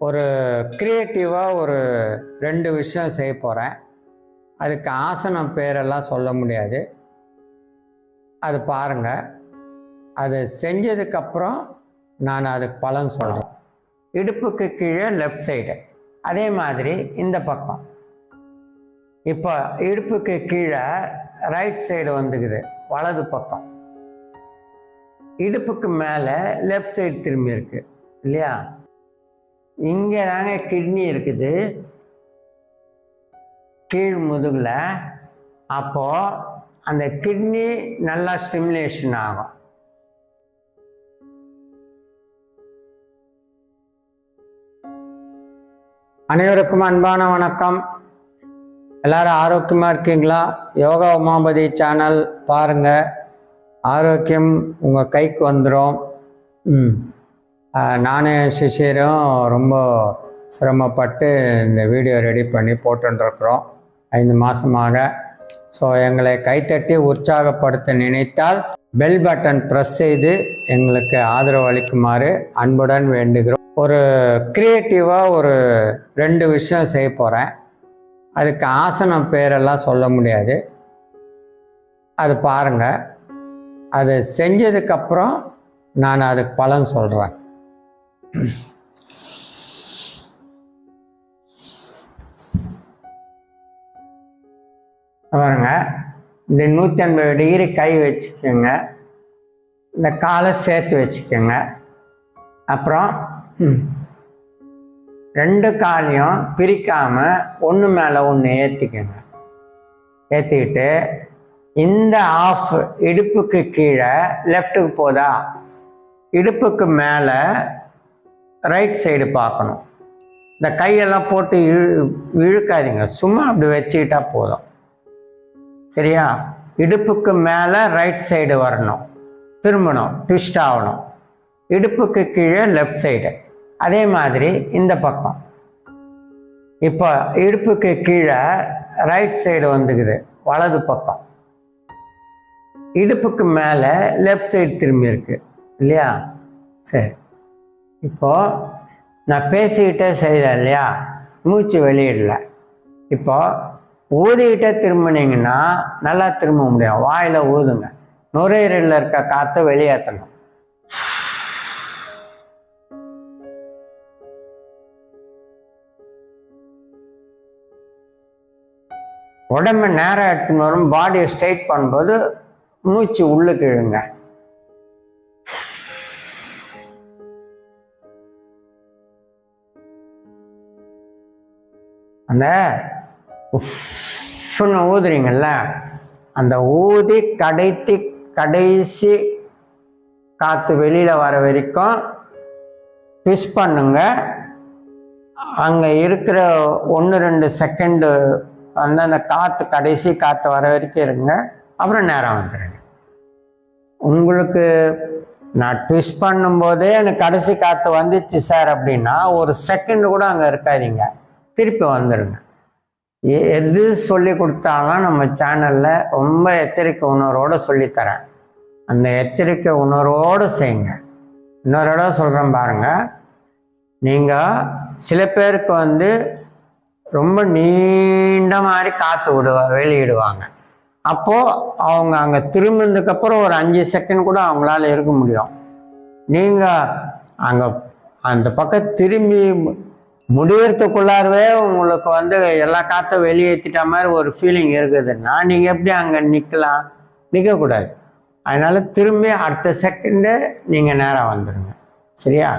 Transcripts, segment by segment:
ஒரு க்ரியேட்டிவாக ஒரு ரெண்டு விஷயம் செய்ய போகிறேன் அதுக்கு ஆசனம் பேரெல்லாம் சொல்ல முடியாது. அது பாருங்கள் அது செஞ்சதுக்கப்புறம் நான் அதுக்கு பலன் சொல்கிறேன் இடுப்புக்கு கீழே லெஃப்ட் சைடு அதே மாதிரி இந்த பக்கம். இப்போ இடுப்புக்கு கீழே ரைட் சைடு வந்துக்குது. வலது பக்கம். இடுப்புக்கு மேலே லெஃப்ட் சைடு திரும்பி இருக்கு. இல்லையா? இங்கே தாங்க கிட்னி இருக்குது. கீழ் முதுகில். அப்போது அந்த கிட்னி நல்லா ஸ்டிமுலேஷன் ஆகும். அனைவருக்கும் அன்பான வணக்கம். எல்லாரும் ஆரோக்கியமாக இருக்கீங்களா? யோகா உமாபதி சேனல் பாருங்கள் ஆரோக்கியம் உங்கள் கைக்கு வந்துடும் ம். நானும் சிஷியரும் ரொம்ப சிரமப்பட்டு இந்த வீடியோ ரெடி பண்ணி போட்டுருக்குறோம் ஐந்து மாதமாக ஸோ எங்களை கைத்தட்டி உற்சாகப்படுத்த நினைத்தால் பெல் பட்டன் ப்ரெஸ் செய்து எங்களுக்கு ஆதரவு அளிக்குமாறு அன்புடன் வேண்டுகிறோம். ஒரு க்ரியேட்டிவாக ஒரு ரெண்டு விஷயம் செய்ய போகிறேன் அதுக்கு ஆசனம் பேரெல்லாம் சொல்ல முடியாது. அது பாருங்கள் அது செஞ்சதுக்கப்புறம் நான் அதுக்கு பலன் சொல்கிறேன் பாருங்க. இந்த நூற்றி ஐம்பது டிகிரி கை வச்சுக்கோங்க. இந்த காலை சேர்த்து வச்சுக்கோங்க. அப்புறம் ரெண்டு காலையும் பிரிக்காமல் ஒன்று மேலே ஒன்று ஏற்றிக்கோங்க ஏற்றிக்கிட்டு இந்த ஆஃப் இடுப்புக்கு கீழே லெஃப்ட்டுக்கு போதா? இடுப்புக்கு மேலே ரைட் சைடு பார்க்கணும். இந்த கையெல்லாம் போட்டு இழு இழுக்காதீங்க. சும்மா அப்படி வச்சுக்கிட்டா போதும். சரியா? இடுப்புக்கு மேலே ரைட் சைடு வரணும். திரும்பணும். ட்விஸ்ட் ஆகணும். இடுப்புக்கு கீழே லெஃப்ட் சைடு அதே மாதிரி இந்த பக்கம். இப்போ இடுப்புக்கு கீழே ரைட் சைடு வந்துக்குது. வலது பக்கம். இடுப்புக்கு மேலே லெஃப்ட் சைடு திரும்பி இருக்கு. இல்லையா? சரி. இப்போது நான் பேசிக்கிட்டே செய்தேன் இல்லையா? மூச்சு வெளியிடல. இப்போது ஊதிக்கிட்டே திரும்பினீங்கன்னா நல்லா திரும்ப முடியும். வாயில் ஊதுங்க. நுரையீரலில் இருக்க காற்றை வெளியேற்றணும் உடம்பை நேரம் எடுத்துன்னு வரும். பாடியை ஸ்ட்ரைட் பண்ணும்போது மூச்சு உள்ளுக்கு இழுங்க. அந்த உஃப்னு ஊதுறீங்கல்ல அந்த ஊதி கடைத்தி கடைசி காற்று வெளியில் வர வரைக்கும் ட்விஸ்ட் பண்ணுங்க. அங்கே இருக்கிற ஒன்று ரெண்டு செகண்டு வந்து அந்த காற்று கடைசி காற்று வர வரைக்கும் இருங்க. அப்புறம் நேரம் வந்துடுங்க உங்களுக்கு நான் ட்விஸ்ட் பண்ணும்போதே எனக்கு கடைசி காற்று வந்துச்சு சார் அப்படின்னா ஒரு செகண்ட் கூட அங்கே இருக்காதீங்க. திருப்பி வந்துடுங்க எ- எது சொல்லி கொடுத்தாலும் நம்ம சேனலில் ரொம்ப எச்சரிக்கை உணர்வோடு சொல்லித்தரேன். அந்த எச்சரிக்கை உணர்வோடு செய்யுங்க. இன்னொரு இடம் சொல்கிறேன் பாருங்கள் நீங்கள் சில பேருக்கு வந்து ரொம்ப நீண்ட மாதிரி காற்று விடுவா வெளியிடுவாங்க. அப்போது அவங்க அங்கே திரும்பினதுக்கப்புறம் ஒரு அஞ்சு செகண்ட் கூட அவங்களால இருக்க முடியும். நீங்கள் அங்கே அந்த பக்கம் திரும்பி முடியறதுக்குள்ளாரவே உங்களுக்கு வந்து எல்லா காற்றும் வெளியேற்றிட்ட மாதிரி ஒரு ஃபீலிங் இருக்குதுன்னா நீங்கள் எப்படி அங்கே நிற்கலாம் நிற்கக்கூடாது அதனால் திரும்பி அடுத்த செகண்டு நீங்கள் நேராக வந்துடுங்க சரியா?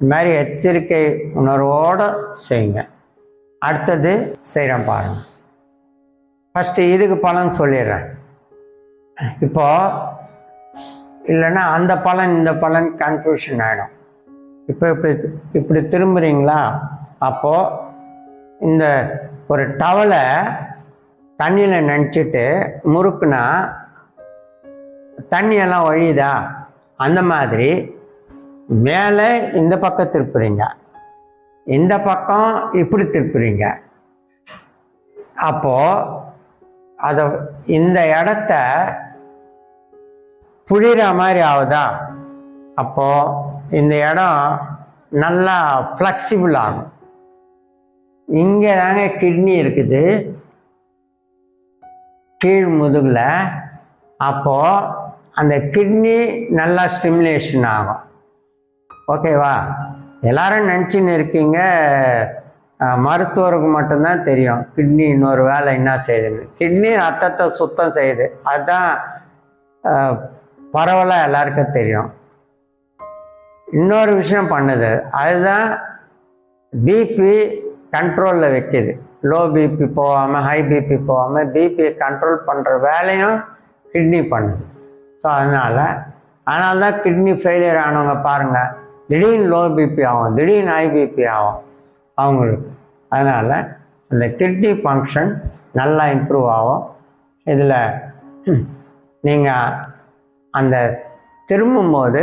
இந்த மாதிரி எச்சரிக்கை உணர்வோடு செய்யுங்க. அடுத்தது செய்கிறேன் பாருங்க. ஃபஸ்ட்டு இதுக்கு பலன் சொல்லிடுறேன். இப்போது இல்லைன்னா அந்த பலன் இந்த பலன் கன்ஃபியூஷன் ஆகிடும் இப்போ இப்படி இப்படி திரும்புகிறீங்களா அப்போது இந்த ஒரு டவலை தண்ணியில் நினச்சிட்டு முறுக்குனா தண்ணியெல்லாம் ஒழியுதா அந்த மாதிரி மேலே இந்த பக்கம் திருப்புறீங்க. இந்த பக்கம் இப்படி திருப்புறீங்க. அப்போது அதை இந்த இடத்த புழிகிற மாதிரி ஆகுதா? அப்போது இந்த இடம் நல்லா ஃப்ளெக்சிபிள் ஆகும். இங்கே தாங்க கிட்னி இருக்குது. கீழ் முதுகில். அப்போது அந்த கிட்னி நல்லா ஸ்டிமுலேஷன் ஆகும். ஓகேவா எல்லாரும் நினச்சின்னு இருக்கீங்க. மருத்துவருக்கு மட்டும்தான் தெரியும். கிட்னி இன்னொரு வேலை என்ன செய்யுதுன்னு. கிட்னி ரத்தத்தை சுத்தம் செய்யுது. அதுதான் பரவலாக எல்லாருக்கும் தெரியும். இன்னொரு விஷயம் பண்ணுது. அதுதான் பிபி கண்ட்ரோலில் வைக்கிது. லோ பிபி போகாமல் ஹை பிபி போகாமல் பிபியை கண்ட்ரோல் பண்ணுற வேலையும் கிட்னி பண்ணுது. ஸோ அதனால் அதனால தான் கிட்னி ஃபெயிலியர் ஆனவங்க பாருங்கள் திடீர்னு லோ பிபி ஆகும் திடீர்னு ஹை பிபி ஆகும் அவங்களுக்கு. அதனால் அந்த கிட்னி ஃபங்க்ஷன் நல்லா இம்ப்ரூவ் ஆகும். இதில் நீங்கள் அந்த திரும்பும்போது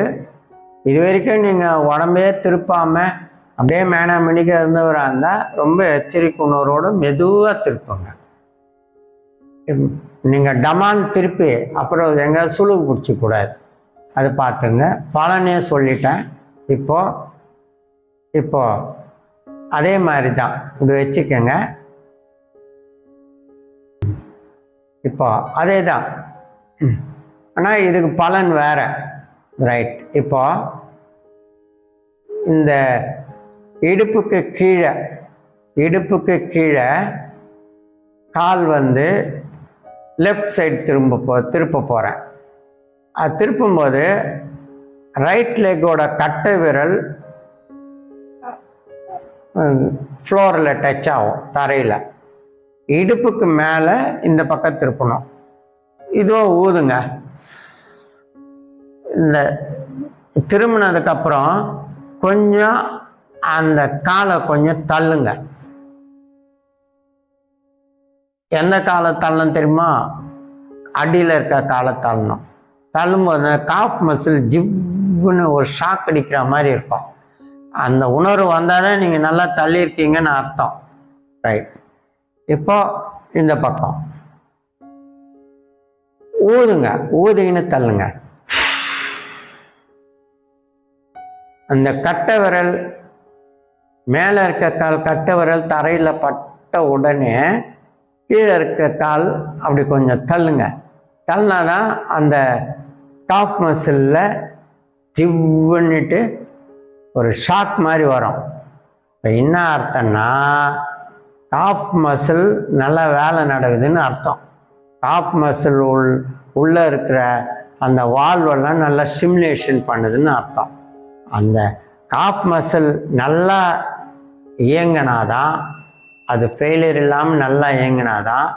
இது வரைக்கும் நீங்கள் உடம்பே திருப்பாமல் அப்படியே மேனா மணிக்க இருந்தவராக இருந்தால் ரொம்ப எச்சரிக்கை உணர்வோடு மெதுவாக திருப்புங்க. நீங்கள் டமான் திருப்பி அப்புறம் எங்கே சுழுகு பிடிச்சிக்கூடாது அது பார்த்துங்க. பலனே சொல்லிட்டேன். இப்போது இப்போது அதே மாதிரி தான் இப்படி வச்சுக்கோங்க. இப்போ அதே தான் ஆனால் இதுக்கு பலன் வேறு. ரைட் இப்போது இந்த இடுப்புக்கு கீழே இடுப்புக்கு கீழே கால் வந்து லெஃப்ட் சைடு திரும்ப போ திருப்ப போகிறேன் அது திருப்பும்போது ரைட் லெக்கோட கட்டை விரல் ஃப்ளோரில் டச் ஆகும் தரையில். இடுப்புக்கு மேலே இந்த பக்கம் திருப்பணும். இதுவும் ஊதுங்க. இந்த திரும்பினதுக்கப்புறம் கொஞ்சம் அந்த காலை கொஞ்சம் தள்ளுங்க. எந்த காலை தள்ளணும் தெரியுமா? அடியில் இருக்க காலை தள்ளணும். தள்ளும்போது அந்த காஃப் மசில் ஜிவ்னு ஒரு ஷாக் அடிக்கிற மாதிரி இருக்கும். அந்த உணர்வு வந்தால் தான் நீங்கள் நல்லா தள்ளியிருக்கீங்கன்னு அர்த்தம். ரைட் இப்போ இந்த பக்கம். ஊதுங்க. ஊதுங்கன்னு தள்ளுங்க. அந்த கட்டை விரல் மேலே இருக்க கால் கட்டை விரல் தரையில் பட்ட உடனே கீழே இருக்க கால் அப்படி கொஞ்சம் தள்ளுங்க. தள்ளினாதான் அந்த டாப் மசிலில் ஜிவ்வுன்னுட்டு ஒரு ஷாக் மாதிரி வரும். இப்போ என்ன அர்த்தம்னா டாப் மசில் நல்லா வேலை நடக்குதுன்னு அர்த்தம். டாப் மசில் உள் உள்ளே இருக்கிற அந்த வால்வெல்லாம் நல்லா சிமுலேஷன் பண்ணுதுன்னு அர்த்தம். அந்த காப் மசில் நல்லா இயங்கினாதான் அது ஃபெயிலியர் இல்லாமல் நல்லா இயங்கினாதான்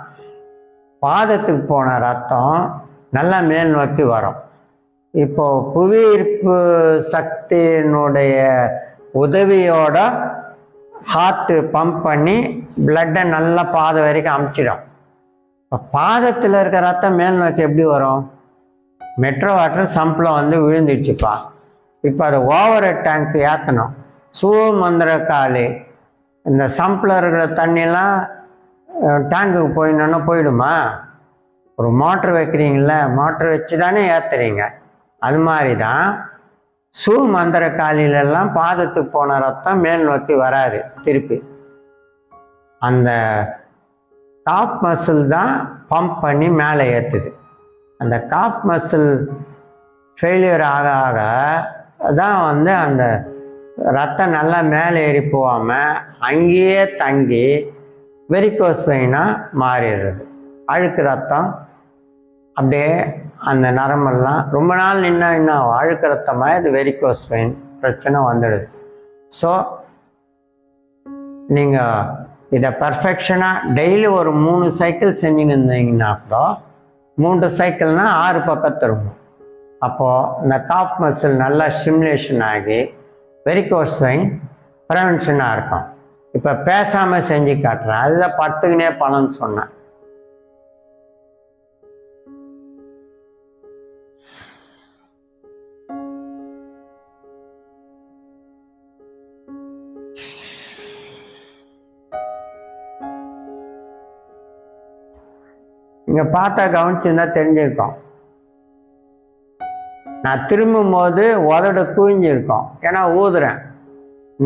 பாதத்துக்கு போன ரத்தம் நல்லா மேல் நோக்கி வரும். இப்போ புவியீர்ப்பு சக்தியினுடைய உதவியோட ஹார்ட்டு பம்ப் பண்ணி பிளட்டை நல்லா பாதை வரைக்கும் அமுச்சிடும். இப்போ பாதத்தில் இருக்கிற ரத்தம் மேல் நோக்கி எப்படி வரும்? மெட்ரோ வாட்டர் சம்பில் வந்து விழுந்துடுச்சுப்பா. இப்போ அதை ஓவர் டேங்க் ஏற்றணும் சூ மந்திர காலி இந்த சம்பில் இருக்கிற தண்ணியெல்லாம் டேங்குக்கு போயிடணுன்னா போயிடுமா? ஒரு மோட்ரு வைக்கிறீங்கள மோட்ரு வச்சு தானே ஏற்றுறீங்க அது மாதிரி தான் சூ மந்திர காலிலெல்லாம் பாதத்துக்கு போன ரத்தம் மேல் நோக்கி வராது திருப்பி. அந்த டாப் மசில் தான் பம்ப் பண்ணி மேலே ஏற்றுது அந்த காப் மசில் ஃபெயிலியர் ஆக ஆக தான் வந்து அந்த ரத்தம் நல்லா மேலே ஏறி போகாமல் அங்கேயே தங்கி வெரிகோஸ் வெயினாக மாறிடுறது. அழுக்கு ரத்தம் அப்படியே அந்த நரம்பெல்லாம் ரொம்ப நாள் நின்னா என்ன அழுக்கு ரத்தமாக இது வெரிகோஸ் வெயின் பிரச்சனை வந்துடுது. ஸோ நீங்கள் இதை பர்ஃபெக்ஷனாக டெய்லி ஒரு மூணு சைக்கிள் செஞ்சுன்னு இருந்தீங்கன்னா கூட மூன்று சைக்கிள்னால் ஆறு பக்கம் திரும்பும் அப்போது இந்த காப் மசில் நல்லா ஸ்டிமுலேஷன் ஆகி வெரிகோஸ் வெயின் ப்ரிவென்ஷனாக இருக்கும். இப்போ பேசாமல் செஞ்சு காட்டுறேன். அதுதான் பத்துக்குனே பணம்னு சொன்னேன். இங்கே பார்த்தா கவனிச்சுருந்தா தெரிஞ்சிருக்கோம். நான் திரும்பும் போது உதடு குவிஞ்சிருக்கும். ஏன்னா ஊதுறேன்.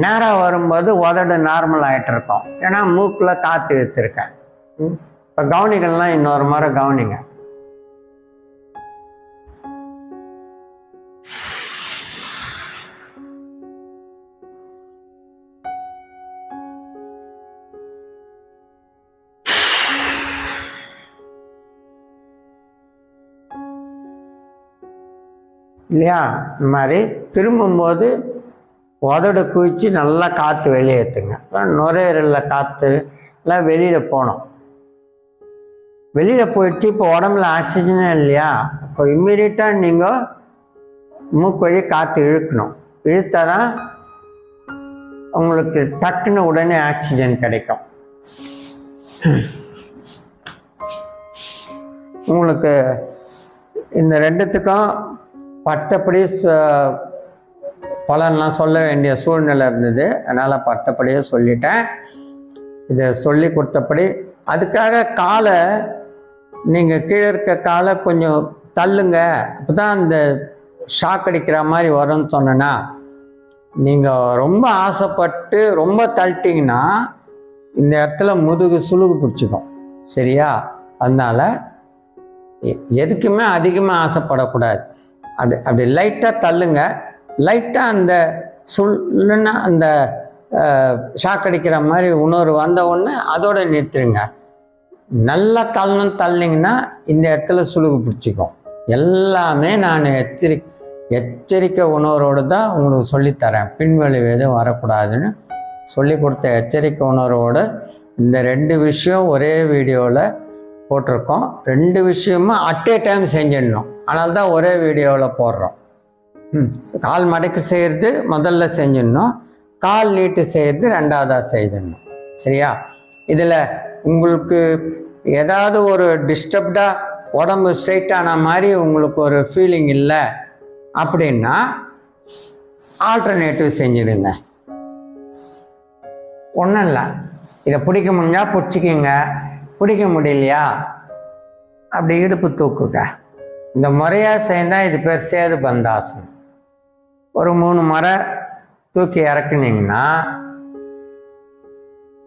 நேராக வரும்போது உதடு நார்மல் ஆகிட்டு இருக்கும் ஏன்னா மூக்கில் காற்று இழுத்துருக்கேன். இப்போ கவனிகள்லாம் இன்னொரு முறை கவனிங்க. இல்லையா? இந்த மாதிரி திரும்பும்போது உதடு குவிச்சு நல்லா காற்று வெளியேற்றுங்க நுரையீரலில் காற்று எல்லாம் வெளியில் போகணும். வெளியில் போயிடுச்சு இப்போ உடம்புல ஆக்சிஜனே இல்லையா? இப்போ இம்மீடியட்டாக நீங்கள் மூக்கு வழி காற்று இழுக்கணும். இழுத்தால் தான் உங்களுக்கு டக்குன்னு உடனே ஆக்சிஜன் கிடைக்கும். உங்களுக்கு இந்த ரெண்டுத்துக்கும் பட்டப்படி ச- பலன்லாம் சொல்ல வேண்டிய சூழ்நிலை இருந்தது. அதனால் பட்டப்படியே சொல்லிட்டேன். இதை சொல்லி கொடுத்தபடி அதுக்காக காலை நீங்கள் கீழே இருக்க காலை கொஞ்சம் தள்ளுங்க. அப்போ தான் அந்த ஷாக் அடிக்கிற மாதிரி வரும்னு சொன்னேன்னா நீங்கள் ரொம்ப ஆசைப்பட்டு ரொம்ப தள்ளிட்டீங்கன்னா இந்த இடத்துல முதுகு சுழுகு பிடிச்சிக்கும். சரியா? அதனால் எ- எதுக்குமே அதிகமாக ஆசைப்படக்கூடாது. அப்படி அப்படி லைட்டாக தள்ளுங்க. லைட்டாக அந்த சுள்ளுன்னா அந்த ஷாக் அடிக்கிற மாதிரி உணர்வு வந்த உடனே அதோட நிறுத்துருங்க. நல்லா தள்ளணும் தள்ளிங்கன்னா இந்த இடத்துல சுளுகு பிடிச்சிக்கும். எல்லாமே நான் எச்சரி எச்சரிக்கை உணர்வோடு தான் உங்களுக்கு சொல்லித்தரேன். பின்விளைவு எதுவும் வரக்கூடாதுன்னு சொல்லி கொடுத்த எச்சரிக்கை உணர்வோடு இந்த ரெண்டு விஷயம் ஒரே வீடியோவில் போட்டிருக்கோம். ரெண்டு விஷயமும் அட் ஏ டைம் செஞ்சிடணும். ஆனால் தான் ஒரே வீடியோவில் போடுறோம். ம். கால் மடக்கு செய்கிறது முதல்ல செஞ்சிடணும். கால் நீட்டு செய்கிறது ரெண்டாவதாக செய்திடணும். சரியா? இதில் உங்களுக்கு ஏதாவது ஒரு டிஸ்டர்ப்டாக உடம்பு ஸ்ட்ரைட்டான மாதிரி உங்களுக்கு ஒரு ஃபீலிங் இல்லை அப்படின்னா ஆல்டர்னேட்டிவ் செஞ்சிடுங்க. ஒன்றும் இல்லை. இதை பிடிக்க முடிஞ்சால் பிடிச்சிக்கிங்க. பிடிக்க முடியலையா? அப்படி இடுப்பு தூக்குங்க. இந்த முறையாக செய்தால் இது பேர் சேது பந்தாசனம். ஒரு மூணு முறை தூக்கி இறக்குனீங்கன்னா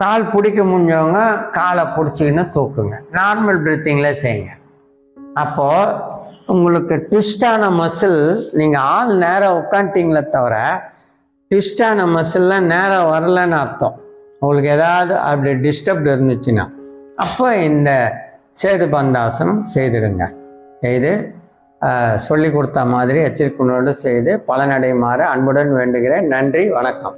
கால் பிடிக்க முடிஞ்சவங்க காலை பிடிச்சிக்கின்னு தூக்குங்க. நார்மல் பிரீத்திங்கில் செய்யுங்க. அப்போது உங்களுக்கு ட்விஸ்டான மசில் நீங்கள் ஆள் நேராக உட்காந்துட்டீங்களே தவிர ட்விஸ்டான மசில்லாம் நேராக வரலன்னு அர்த்தம். உங்களுக்கு ஏதாவது அப்படி டிஸ்டர்ப்டு இருந்துச்சுன்னா அப்போ இந்த சேது பந்தாசனம் செய்திடுங்க. செய்து சொல்லி கொடுத்த மாதிரி எச்சரிக்கையோடு செய்து பலனடையுமாறு அன்புடன் வேண்டுகிறேன். நன்றி வணக்கம்.